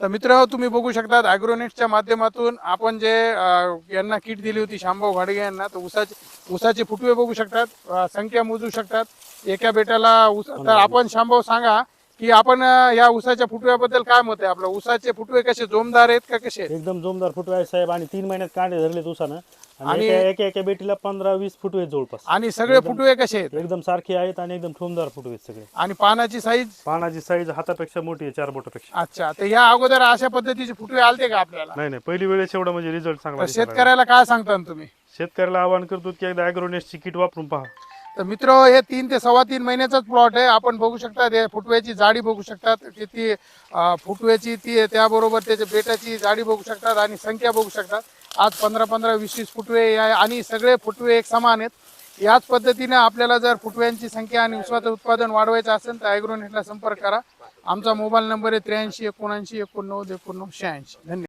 तर मित्र तुम्ही बघू शकतात अॅग्रोनेटच्या माध्यमातून आपण जे यांना किट दिली होती शांभाऊ घाडगे यांना तर ऊसाचे ऊसाचे फुटवे बघू शकतात संख्या मोजू शकतात एका बेटाला ऊस तर आपण शांभाऊ सांगा की आपण अं, या ऊसाच्या फुटव्याबद्दल काय मत आहे आपलं? ऊसाचे फुटवे कसे? जोमदार आहेत का कसे आहेत? एकदम जोमदार फुटवे आहे साहेब. आणि तीन महिन्यात कांडे धरले उसानं आणि आणि- एका एका एका बेटीला पंधरा वीस फुटवे आहेत जवळपास. आणि सगळे फुटवे कसे आहेत? एकदम सारखे आहेत आणि एकदम ठोमदार फुटवे आहेत सगळे. आणि पानाची साईज पानाची साईज हातापेक्षा मोठी आहे चार बोटापेक्षा. अच्छा. तर या अगोदर अशा पद्धतीचे फुटवे आलते का आपल्याला? नाही नाही. पहिली वेळेस एवढा म्हणजे रिझल्ट तर चांगला दिसायला लागला. शेतकऱ्याला काय सांगता तुम्ही? शेतकऱ्याला आवाहन करतो की एकदा अॅग्रोनेसची किट वापरून पहा. तर मित्र हे तीन ते सव्वा तीन महिन्याचाच प्लॉट आहे. आपण बघू शकता हे फुटव्याची जाडी बघू शकतात. किती फुटव्याची ती त्याबरोबर त्याच्या बेटाची जाडी बघू शकतात आणि संख्या बघू शकतात. आज पंधरा पंधरा वीस वीस फुटवे आहे आणि सगळे फुटवे एक समान आहेत. याच पद्धतीने आपल्याला जर फुटव्यांची संख्या आणि विश्वाचं उत्पादन वाढवायचं असेल तर ॲग्रोनेटला संपर्क करा. आमचा मोबाईल नंबर आहे त्र्याऐंशी एकोणऐंशी एकोणनव्वद एकोणनव्वद शहाऐंशी. धन्यवाद.